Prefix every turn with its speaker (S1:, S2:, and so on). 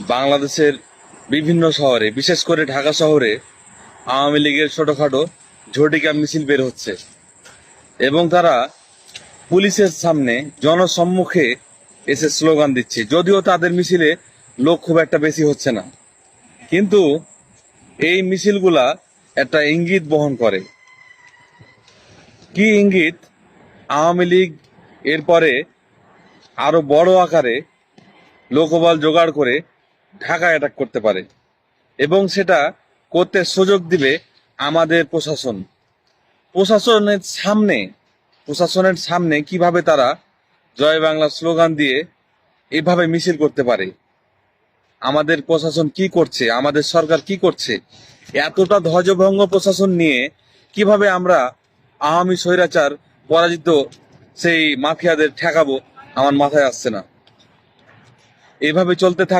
S1: বাংলাদেশের বিভিন্ন শহরে, বিশেষ করে ঢাকা শহরে, আওয়ামী লীগের ছোটখাটো ঝটিকা মিছিল বের হচ্ছে। এবং তারা পুলিশের সামনে জনসম্মুখে এসে স্লোগান দিচ্ছে, যদিও তাদের মিছিলে লোক খুব একটা বেশি হচ্ছে না। কিন্তু এই মিছিলগুলা একটা ইঙ্গিত বহন করে। কি ইঙ্গিত? আওয়ামী লীগ এরপরে আরও বড় আকারে লোকবল জোগাড় করে ঢাকা অ্যাটাক করতে পারে। এবং সেটা করতে সুযোগ দিবে আমাদের প্রশাসন। প্রশাসনের সামনে প্রশাসনের সামনে কীভাবে তারা জয় বাংলা স্লোগান দিয়ে এভাবে মিছিল করতে পারে? আমাদের প্রশাসন কি করছে? আমাদের সরকার কি করছে? এতটা ধ্বজভঙ্গ প্রশাসন নিয়ে কীভাবে আমরা আওয়ামী স্বৈরাচার পরাজিত সেই মাফিয়াদের ঠেকাবো আমার মাথায় আসছে না। এভাবে চলতে থাকে